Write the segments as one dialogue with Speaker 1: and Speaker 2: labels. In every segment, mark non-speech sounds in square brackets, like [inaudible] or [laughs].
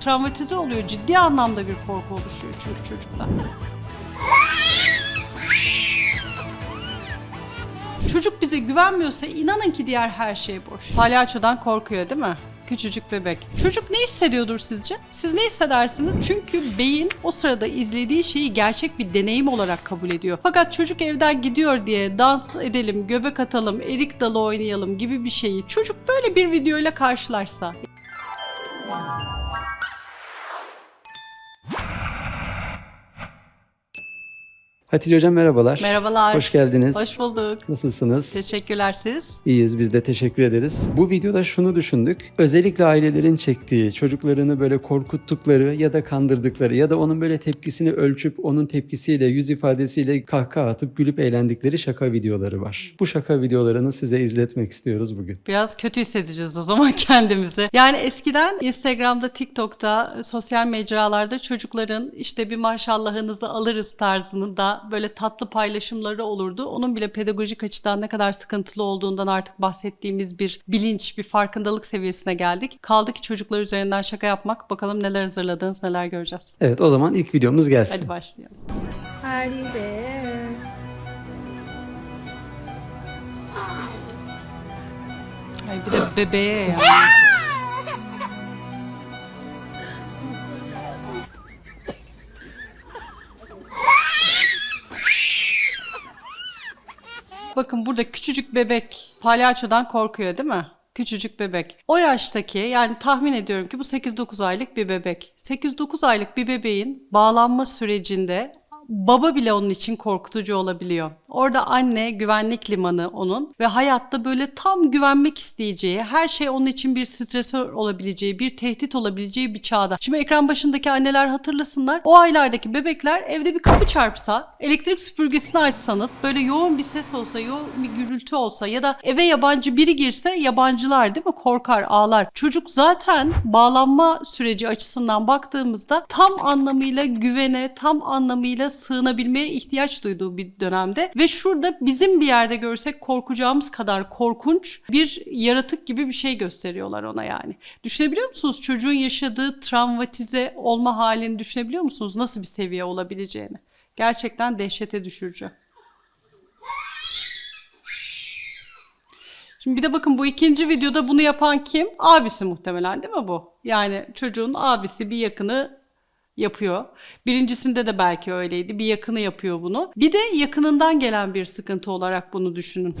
Speaker 1: travmatize oluyor. Ciddi anlamda bir korku oluşuyor çünkü çocukta. Çocuk bize güvenmiyorsa inanın ki diğer her şey boş. Palyaçodan korkuyor değil mi? Küçücük bebek. Çocuk ne hissediyordur sizce? Siz ne hissedersiniz? Çünkü beyin o sırada izlediği şeyi gerçek bir deneyim olarak kabul ediyor. Fakat çocuk evden gidiyor diye dans edelim, göbek atalım, erik dalı oynayalım gibi bir şeyi çocuk böyle bir videoyla karşılaşsa
Speaker 2: Hatice Hocam merhabalar.
Speaker 1: Merhabalar.
Speaker 2: Hoş geldiniz.
Speaker 1: Hoş bulduk.
Speaker 2: Nasılsınız?
Speaker 1: Teşekkürler siz.
Speaker 2: İyiyiz biz de teşekkür ederiz. Bu videoda şunu düşündük. Özellikle ailelerin çektiği, çocuklarını böyle korkuttukları ya da kandırdıkları ya da onun böyle tepkisini ölçüp onun tepkisiyle, yüz ifadesiyle kahkaha atıp gülüp eğlendikleri şaka videoları var. Bu şaka videolarını size izletmek istiyoruz bugün.
Speaker 1: Biraz kötü hissedeceğiz o zaman [laughs] kendimizi. Yani eskiden Instagram'da, TikTok'ta, sosyal mecralarda çocukların işte bir maşallahınızı alırız tarzının böyle tatlı paylaşımları olurdu. Onun bile pedagojik açıdan ne kadar sıkıntılı olduğundan artık bahsettiğimiz bir bilinç, bir farkındalık seviyesine geldik. Kaldı ki çocuklar üzerinden şaka yapmak. Bakalım neler hazırladınız, neler göreceğiz.
Speaker 2: Evet o zaman ilk videomuz gelsin.
Speaker 1: Hadi başlayalım.
Speaker 3: There?
Speaker 1: Ay bir de bebeğe ya. [laughs] Bakın burada küçücük bebek palyaçodan korkuyor değil mi? Küçücük bebek. O yaştaki yani tahmin ediyorum ki bu 8-9 aylık bir bebek. 8-9 aylık bir bebeğin bağlanma sürecinde baba bile onun için korkutucu olabiliyor. Orada anne güvenlik limanı onun ve hayatta böyle tam güvenmek isteyeceği, her şey onun için bir stresör olabileceği, bir tehdit olabileceği bir çağda. Şimdi ekran başındaki anneler hatırlasınlar. O aylardaki bebekler evde bir kapı çarpsa, elektrik süpürgesini açsanız, böyle yoğun bir ses olsa, yoğun bir gürültü olsa ya da eve yabancı biri girse yabancılar değil mi? Korkar, ağlar. Çocuk zaten bağlanma süreci açısından baktığımızda tam anlamıyla güvene, tam anlamıyla sığınabilmeye ihtiyaç duyduğu bir dönemde ve şurada bizim bir yerde görsek korkacağımız kadar korkunç bir yaratık gibi bir şey gösteriyorlar ona yani. Düşünebiliyor musunuz çocuğun yaşadığı travmatize olma halini düşünebiliyor musunuz? Nasıl bir seviye olabileceğini? Gerçekten dehşete düşürücü. Şimdi bir de bakın bu ikinci videoda bunu yapan kim? Abisi muhtemelen değil mi bu? Yani çocuğun abisi bir yakını yapıyor. Birincisinde de belki öyleydi. Bir yakını yapıyor bunu. Bir de yakınından gelen bir sıkıntı olarak bunu düşünün.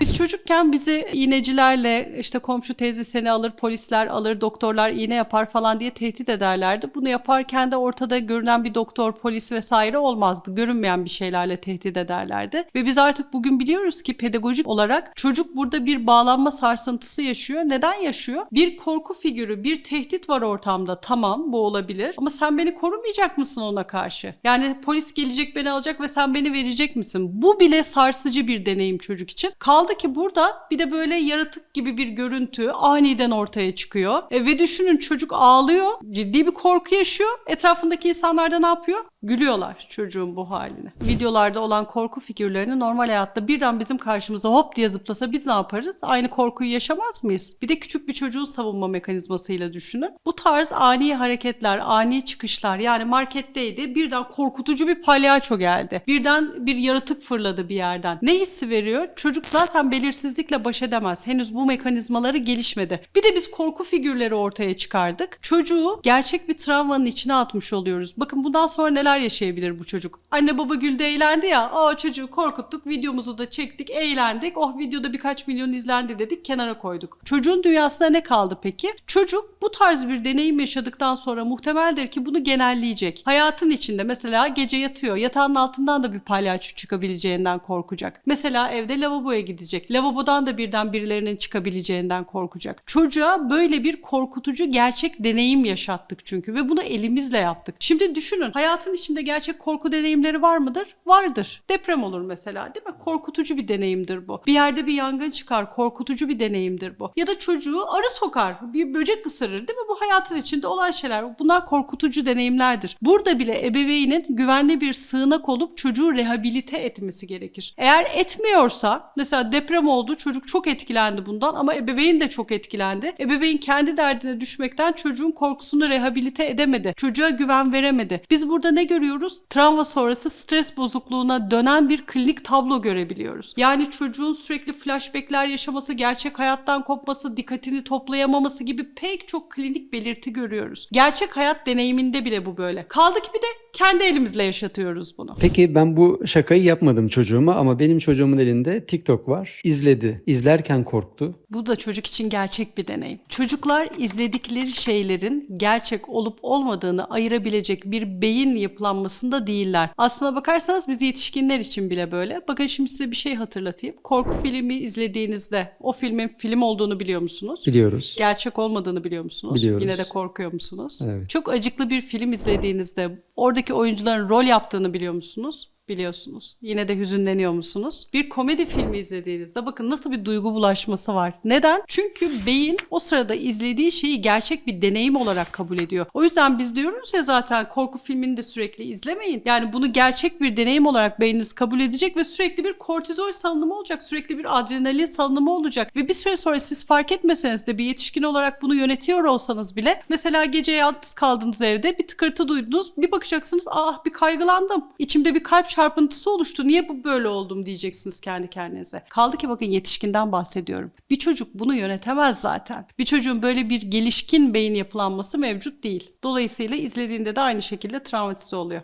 Speaker 1: Biz çocukken bizi iğnecilerle işte komşu teyze seni alır, polisler alır, doktorlar iğne yapar falan diye tehdit ederlerdi. Bunu yaparken de ortada görünen bir doktor, polis vesaire olmazdı. Görünmeyen bir şeylerle tehdit ederlerdi. Ve biz artık bugün biliyoruz ki pedagojik olarak çocuk burada bir bağlanma sarsıntısı yaşıyor. Neden yaşıyor? Bir korku figürü, bir tehdit var ortamda. Tamam bu olabilir. Ama sen beni korumayacak mısın ona karşı? Yani polis gelecek beni alacak ve sen beni verecek misin? Bu bile sarsıcı bir deneyim çocuk için. Kaldı ki burada bir de böyle yaratık gibi bir görüntü aniden ortaya çıkıyor. E, ve düşünün çocuk ağlıyor. Ciddi bir korku yaşıyor. Etrafındaki insanlar da ne yapıyor? Gülüyorlar çocuğun bu haline. Videolarda olan korku figürlerini normal hayatta birden bizim karşımıza hop diye zıplasa biz ne yaparız? Aynı korkuyu yaşamaz mıyız? Bir de küçük bir çocuğun savunma mekanizmasıyla düşünün. Bu tarz ani hareketler, ani çıkışlar yani marketteydi birden korkutucu bir palyaço geldi. Birden bir yaratık fırladı bir yerden. Ne hissi veriyor? Çocuk zaten belirsizlikle baş edemez. Henüz bu mekanizmaları gelişmedi. Bir de biz korku figürleri ortaya çıkardık. Çocuğu gerçek bir travmanın içine atmış oluyoruz. Bakın bundan sonra neler yaşayabilir bu çocuk? Anne baba gülde eğlendi ya. Aa çocuğu korkuttuk. Videomuzu da çektik. Eğlendik. Oh videoda birkaç milyon izlendi dedik. Kenara koyduk. Çocuğun dünyasında ne kaldı peki? Çocuk bu tarz bir deneyim yaşadıktan sonra muhtemeldir ki bunu genelleyecek. Hayatın içinde mesela gece yatıyor. Yatağın altından da bir palyaço çıkabileceğinden korkacak. Mesela evde lavaboya gidecek. Lavabodan da birden birilerinin çıkabileceğinden korkacak. Çocuğa böyle bir korkutucu gerçek deneyim yaşattık çünkü ve bunu elimizle yaptık. Şimdi düşünün hayatın içinde gerçek korku deneyimleri var mıdır? Vardır. Deprem olur mesela değil mi? Korkutucu bir deneyimdir bu. Bir yerde bir yangın çıkar. Korkutucu bir deneyimdir bu. Ya da çocuğu arı sokar. Bir böcek ısırır değil mi? Bu hayatın içinde olan şeyler. Bunlar korkutucu deneyimlerdir. Burada bile ebeveynin güvenli bir sığınak olup çocuğu rehabilite etmesi gerekir. Eğer etmiyorsa mesela deprem oldu. Çocuk çok etkilendi bundan ama ebeveyn de çok etkilendi. Ebeveyn kendi derdine düşmekten çocuğun korkusunu rehabilite edemedi. Çocuğa güven veremedi. Biz burada ne görüyoruz? Travma sonrası stres bozukluğuna dönen bir klinik tablo görebiliyoruz. Yani çocuğun sürekli flashbackler yaşaması, gerçek hayattan kopması, dikkatini toplayamaması gibi pek çok klinik belirti görüyoruz. Gerçek hayat deneyiminde bile bu böyle. Kaldı ki bir de kendi elimizle yaşatıyoruz bunu.
Speaker 2: Peki ben bu şakayı yapmadım çocuğuma ama benim çocuğumun elinde TikTok var. İzledi. İzlerken korktu.
Speaker 1: Bu da çocuk için gerçek bir deneyim. Çocuklar izledikleri şeylerin gerçek olup olmadığını ayırabilecek bir beyin yapılanmasında değiller. Aslına bakarsanız biz yetişkinler için bile böyle. Bakın şimdi size bir şey hatırlatayım. Korku filmi izlediğinizde o filmin film olduğunu biliyor musunuz?
Speaker 2: Biliyoruz.
Speaker 1: Gerçek olmadığını biliyor musunuz?
Speaker 2: Biliyoruz.
Speaker 1: Yine de korkuyor musunuz?
Speaker 2: Evet.
Speaker 1: Çok acıklı bir film izlediğinizde oradaki oyuncuların rol yaptığını biliyor musunuz? Biliyorsunuz. Yine de hüzünleniyor musunuz? Bir komedi filmi izlediğinizde bakın nasıl bir duygu bulaşması var. Neden? Çünkü beyin o sırada izlediği şeyi gerçek bir deneyim olarak kabul ediyor. O yüzden biz diyoruz ya zaten korku filmini de sürekli izlemeyin. Yani bunu gerçek bir deneyim olarak beyniniz kabul edecek ve sürekli bir kortizol salınımı olacak. Sürekli bir adrenalin salınımı olacak. Ve bir süre sonra siz fark etmeseniz de bir yetişkin olarak bunu yönetiyor olsanız bile mesela gece yalnız kaldınız evde bir tıkırtı duydunuz. Bir bakacaksınız ah bir kaygılandım. İçimde bir kalp çarpıntısı oluştu. Niye bu böyle oldum diyeceksiniz kendi kendinize. Kaldı ki bakın yetişkinden bahsediyorum. Bir çocuk bunu yönetemez zaten. Bir çocuğun böyle bir gelişkin beyin yapılanması mevcut değil. Dolayısıyla izlediğinde de aynı şekilde travmatize oluyor.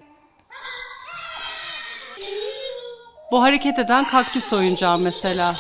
Speaker 1: Bu hareket eden kaktüs oyuncağı mesela.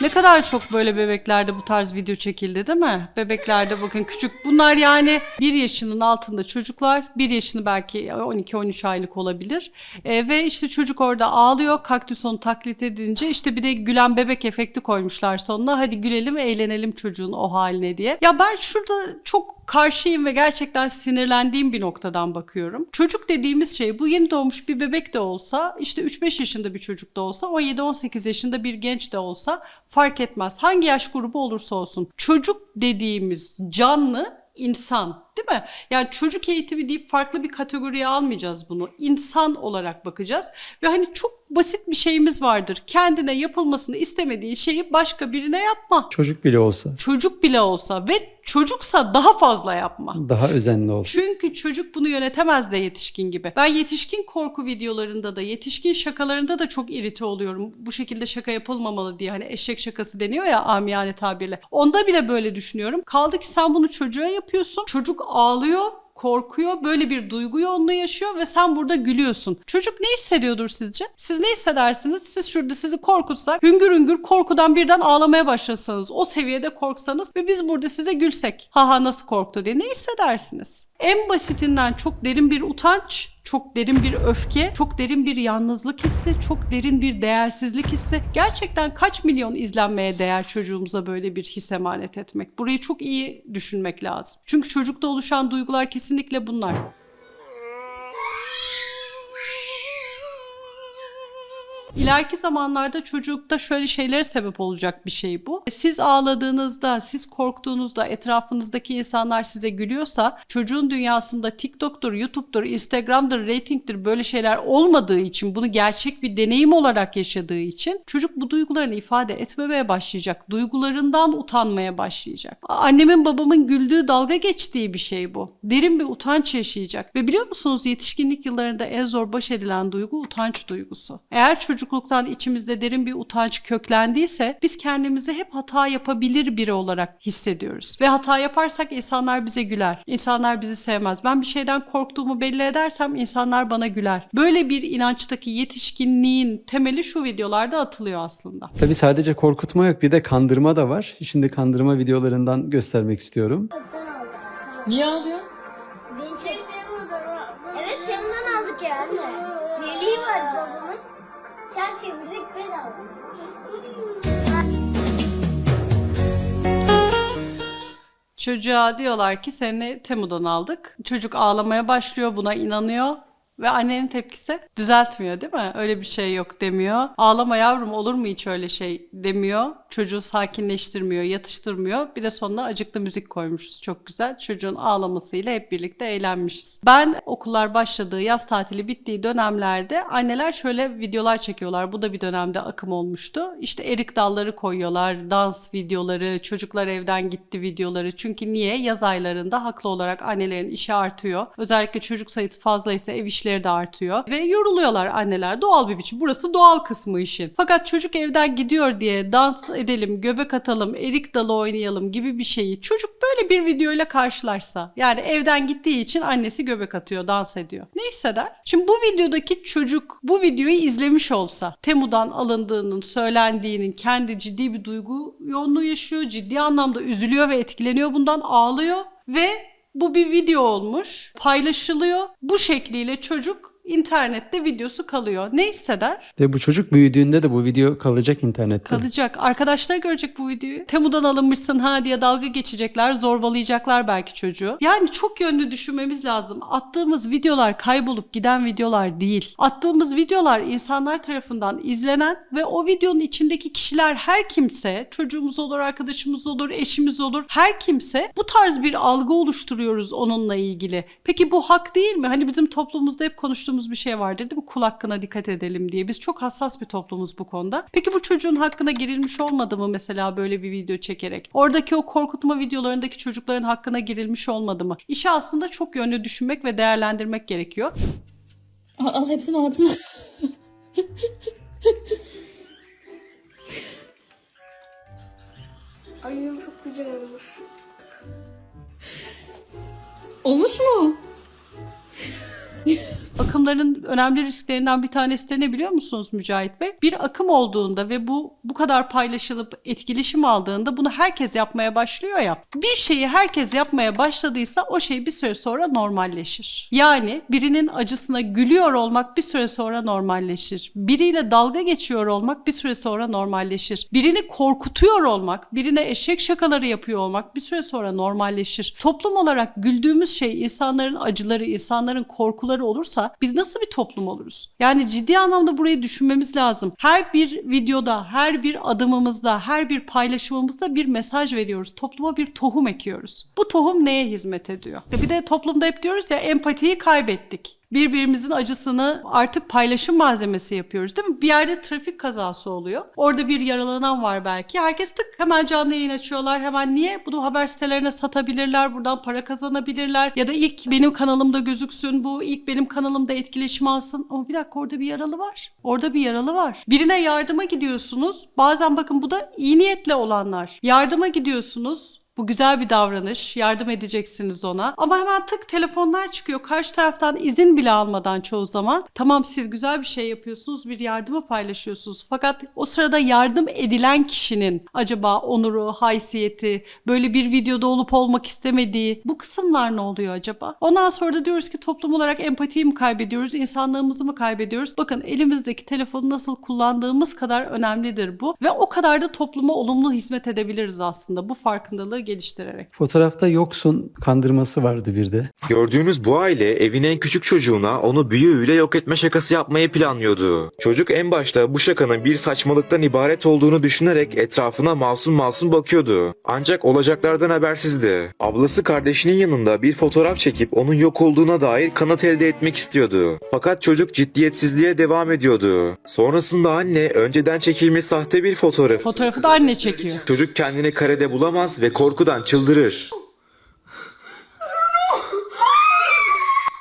Speaker 1: Ne kadar çok böyle bebeklerde bu tarz video çekildi değil mi? Bebeklerde bakın küçük bunlar yani 1 yaşının altında çocuklar 1 yaşını belki 12-13 aylık olabilir. Ee, ve işte çocuk orada ağlıyor kaktüs onu taklit edince işte bir de gülen bebek efekti koymuşlar sonuna. Hadi gülelim eğlenelim çocuğun o haline diye. Ya ben şurada çok karşıyım ve gerçekten sinirlendiğim bir noktadan bakıyorum. Çocuk dediğimiz şey bu yeni doğmuş bir bebek de olsa işte 3-5 yaşında bir çocuk da olsa 17-18 yaşında bir genç de olsa fark etmez. Hangi yaş grubu olursa olsun. Çocuk dediğimiz canlı insan değil mi? Yani çocuk eğitimi deyip farklı bir kategoriye almayacağız bunu. İnsan olarak bakacağız. Ve hani çok basit bir şeyimiz vardır. Kendine yapılmasını istemediği şeyi başka birine yapma.
Speaker 2: Çocuk bile olsa.
Speaker 1: Çocuk bile olsa ve çocuksa daha fazla yapma.
Speaker 2: Daha özenli ol.
Speaker 1: Çünkü çocuk bunu yönetemez de yetişkin gibi. Ben yetişkin korku videolarında da, yetişkin şakalarında da çok irite oluyorum. Bu şekilde şaka yapılmamalı diye hani eşek şakası deniyor ya amiyane tabirle. Onda bile böyle düşünüyorum. Kaldı ki sen bunu çocuğa yapıyorsun. Çocuk ağlıyor korkuyor, böyle bir duygu yoğunluğu yaşıyor ve sen burada gülüyorsun. Çocuk ne hissediyordur sizce? Siz ne hissedersiniz? Siz şurada sizi korkutsak, hüngür hüngür korkudan birden ağlamaya başlasanız, o seviyede korksanız ve biz burada size gülsek, haha nasıl korktu diye ne hissedersiniz? En basitinden çok derin bir utanç, çok derin bir öfke, çok derin bir yalnızlık hissi, çok derin bir değersizlik hissi. Gerçekten kaç milyon izlenmeye değer çocuğumuza böyle bir his emanet etmek? Burayı çok iyi düşünmek lazım. Çünkü çocukta oluşan duygular kesinlikle bunlar. İleriki zamanlarda çocukta şöyle şeylere sebep olacak bir şey bu. Siz ağladığınızda, siz korktuğunuzda etrafınızdaki insanlar size gülüyorsa çocuğun dünyasında TikTok'tur, YouTube'dur, Instagram'dır, rating'tir böyle şeyler olmadığı için bunu gerçek bir deneyim olarak yaşadığı için çocuk bu duygularını ifade etmemeye başlayacak. Duygularından utanmaya başlayacak. Annemin babamın güldüğü dalga geçtiği bir şey bu. Derin bir utanç yaşayacak. Ve biliyor musunuz yetişkinlik yıllarında en zor baş edilen duygu utanç duygusu. Eğer çocukluktan içimizde derin bir utanç köklendiyse biz kendimizi hep hata yapabilir biri olarak hissediyoruz. Ve hata yaparsak insanlar bize güler. İnsanlar bizi sevmez. Ben bir şeyden korktuğumu belli edersem insanlar bana güler. Böyle bir inançtaki yetişkinliğin temeli şu videolarda atılıyor aslında.
Speaker 2: Tabii sadece korkutma yok bir de kandırma da var. Şimdi kandırma videolarından göstermek istiyorum.
Speaker 4: Niye ağlıyor?
Speaker 3: Benim Evet Temu'dan aldık ya anne. Veli var babamın. Ben aldım.
Speaker 1: Çocuğa diyorlar ki seni Temu'dan aldık. Çocuk ağlamaya başlıyor buna inanıyor. Ve annenin tepkisi düzeltmiyor değil mi? Öyle bir şey yok demiyor. Ağlama yavrum olur mu hiç öyle şey demiyor. Çocuğu sakinleştirmiyor, yatıştırmıyor. Bir de sonuna acıklı müzik koymuşuz çok güzel. Çocuğun ağlamasıyla hep birlikte eğlenmişiz. Ben okullar başladığı, yaz tatili bittiği dönemlerde anneler şöyle videolar çekiyorlar. Bu da bir dönemde akım olmuştu. İşte erik dalları koyuyorlar, dans videoları, çocuklar evden gitti videoları. Çünkü niye? Yaz aylarında haklı olarak annelerin işi artıyor. Özellikle çocuk sayısı fazlaysa ev işleri de artıyor. Ve yoruluyorlar anneler doğal bir biçim. Burası doğal kısmı işin. Fakat çocuk evden gidiyor diye dans edelim, göbek atalım, erik dalı oynayalım gibi bir şeyi çocuk böyle bir videoyla karşılaşsa. Yani evden gittiği için annesi göbek atıyor, dans ediyor. Ne hisseder? Şimdi bu videodaki çocuk bu videoyu izlemiş olsa Temu'dan alındığının, söylendiğinin kendi ciddi bir duygu yoğunluğu yaşıyor. Ciddi anlamda üzülüyor ve etkileniyor bundan ağlıyor ve bu bir video olmuş, paylaşılıyor. Bu şekliyle çocuk internette videosu kalıyor. Ne hisseder?
Speaker 2: Ve bu çocuk büyüdüğünde de bu video kalacak internette.
Speaker 1: Kalacak. Arkadaşlar görecek bu videoyu. Temu'dan alınmışsın ha diye dalga geçecekler, zorbalayacaklar belki çocuğu. Yani çok yönlü düşünmemiz lazım. Attığımız videolar kaybolup giden videolar değil. Attığımız videolar insanlar tarafından izlenen ve o videonun içindeki kişiler her kimse, çocuğumuz olur, arkadaşımız olur, eşimiz olur, her kimse bu tarz bir algı oluşturuyoruz onunla ilgili. Peki bu hak değil mi? Hani bizim toplumumuzda hep konuştuğumuz bir şey vardır değil mi? Kul hakkına dikkat edelim diye. Biz çok hassas bir toplumuz bu konuda. Peki bu çocuğun hakkına girilmiş olmadı mı mesela böyle bir video çekerek? Oradaki o korkutma videolarındaki çocukların hakkına girilmiş olmadı mı? İşi aslında çok yönlü düşünmek ve değerlendirmek gerekiyor.
Speaker 4: Al, al hepsini al hepsini.
Speaker 3: Annem çok güzel olmuş.
Speaker 4: Olmuş mu?
Speaker 1: Akımların önemli risklerinden bir tanesi de ne biliyor musunuz Mücahit Bey? Bir akım olduğunda ve bu bu kadar paylaşılıp etkileşim aldığında bunu herkes yapmaya başlıyor ya. Bir şeyi herkes yapmaya başladıysa o şey bir süre sonra normalleşir. Yani birinin acısına gülüyor olmak bir süre sonra normalleşir. Biriyle dalga geçiyor olmak bir süre sonra normalleşir. Birini korkutuyor olmak, birine eşek şakaları yapıyor olmak bir süre sonra normalleşir. Toplum olarak güldüğümüz şey insanların acıları, insanların korkuları olursa biz nasıl bir toplum oluruz? Yani ciddi anlamda burayı düşünmemiz lazım. Her bir videoda, her bir adımımızda, her bir paylaşımımızda bir mesaj veriyoruz. Topluma bir tohum ekiyoruz. Bu tohum neye hizmet ediyor? Bir de toplumda hep diyoruz ya empatiyi kaybettik birbirimizin acısını artık paylaşım malzemesi yapıyoruz değil mi? Bir yerde trafik kazası oluyor. Orada bir yaralanan var belki. Herkes tık hemen canlı yayın açıyorlar. Hemen niye? Bunu haber sitelerine satabilirler. Buradan para kazanabilirler. Ya da ilk benim kanalımda gözüksün. Bu ilk benim kanalımda etkileşim alsın. Ama bir dakika orada bir yaralı var. Orada bir yaralı var. Birine yardıma gidiyorsunuz. Bazen bakın bu da iyi niyetle olanlar. Yardıma gidiyorsunuz. Bu güzel bir davranış. Yardım edeceksiniz ona. Ama hemen tık telefonlar çıkıyor. Karşı taraftan izin bile almadan çoğu zaman. Tamam siz güzel bir şey yapıyorsunuz. Bir yardımı paylaşıyorsunuz. Fakat o sırada yardım edilen kişinin acaba onuru, haysiyeti, böyle bir videoda olup olmak istemediği bu kısımlar ne oluyor acaba? Ondan sonra da diyoruz ki toplum olarak empatiyi mi kaybediyoruz, insanlığımızı mı kaybediyoruz? Bakın elimizdeki telefonu nasıl kullandığımız kadar önemlidir bu. Ve o kadar da topluma olumlu hizmet edebiliriz aslında bu farkındalığı geliştirerek.
Speaker 2: Fotoğrafta yoksun kandırması vardı bir de.
Speaker 5: Gördüğünüz bu aile evin en küçük çocuğuna onu büyüğüyle yok etme şakası yapmayı planlıyordu. Çocuk en başta bu şakanın bir saçmalıktan ibaret olduğunu düşünerek etrafına masum masum bakıyordu. Ancak olacaklardan habersizdi. Ablası kardeşinin yanında bir fotoğraf çekip onun yok olduğuna dair kanıt elde etmek istiyordu. Fakat çocuk ciddiyetsizliğe devam ediyordu. Sonrasında anne önceden çekilmiş sahte bir fotoğraf.
Speaker 1: Fotoğrafı da anne çekiyor.
Speaker 5: Çocuk kendini karede bulamaz ve korkudan çıldırır.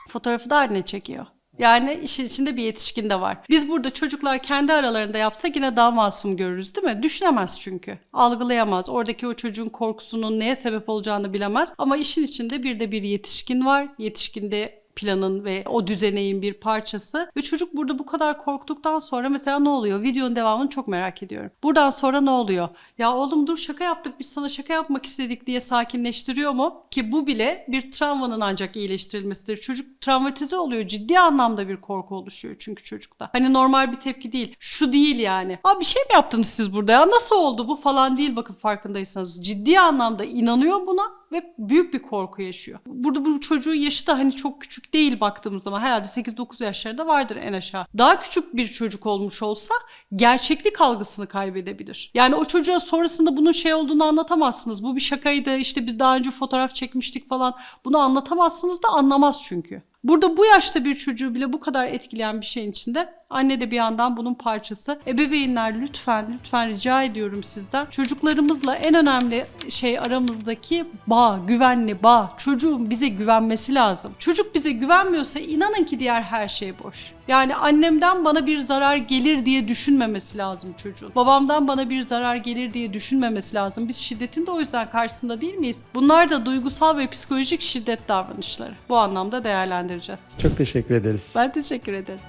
Speaker 1: Fotoğrafı da anne çekiyor. Yani işin içinde bir yetişkin de var. Biz burada çocuklar kendi aralarında yapsa yine daha masum görürüz değil mi? Düşünemez çünkü. Algılayamaz. Oradaki o çocuğun korkusunun neye sebep olacağını bilemez. Ama işin içinde bir de bir yetişkin var. Yetişkin de planın ve o düzeneğin bir parçası. Ve çocuk burada bu kadar korktuktan sonra mesela ne oluyor? Videonun devamını çok merak ediyorum. Buradan sonra ne oluyor? Ya oğlum dur şaka yaptık biz sana şaka yapmak istedik diye sakinleştiriyor mu? Ki bu bile bir travmanın ancak iyileştirilmesidir. Çocuk travmatize oluyor. Ciddi anlamda bir korku oluşuyor çünkü çocukta. Hani normal bir tepki değil. Şu değil yani. Abi bir şey mi yaptınız siz burada ya? Nasıl oldu bu falan değil bakın farkındaysanız. Ciddi anlamda inanıyor buna ve büyük bir korku yaşıyor. Burada bu çocuğun yaşı da hani çok küçük değil baktığımız zaman herhalde 8-9 yaşlarında vardır en aşağı. Daha küçük bir çocuk olmuş olsa gerçeklik algısını kaybedebilir. Yani o çocuğa sonrasında bunun şey olduğunu anlatamazsınız. Bu bir şakaydı işte biz daha önce fotoğraf çekmiştik falan. Bunu anlatamazsınız da anlamaz çünkü. Burada bu yaşta bir çocuğu bile bu kadar etkileyen bir şeyin içinde anne de bir yandan bunun parçası. Ebeveynler lütfen lütfen rica ediyorum sizden çocuklarımızla en önemli şey aramızdaki bağ, güvenli bağ. Çocuğun bize güvenmesi lazım. Çocuk bize güvenmiyorsa inanın ki diğer her şey boş. Yani annemden bana bir zarar gelir diye düşünmemesi lazım çocuğun. Babamdan bana bir zarar gelir diye düşünmemesi lazım. Biz şiddetin de o yüzden karşısında değil miyiz? Bunlar da duygusal ve psikolojik şiddet davranışları. Bu anlamda değerlendireceğiz.
Speaker 2: Çok teşekkür ederiz.
Speaker 1: Ben teşekkür ederim.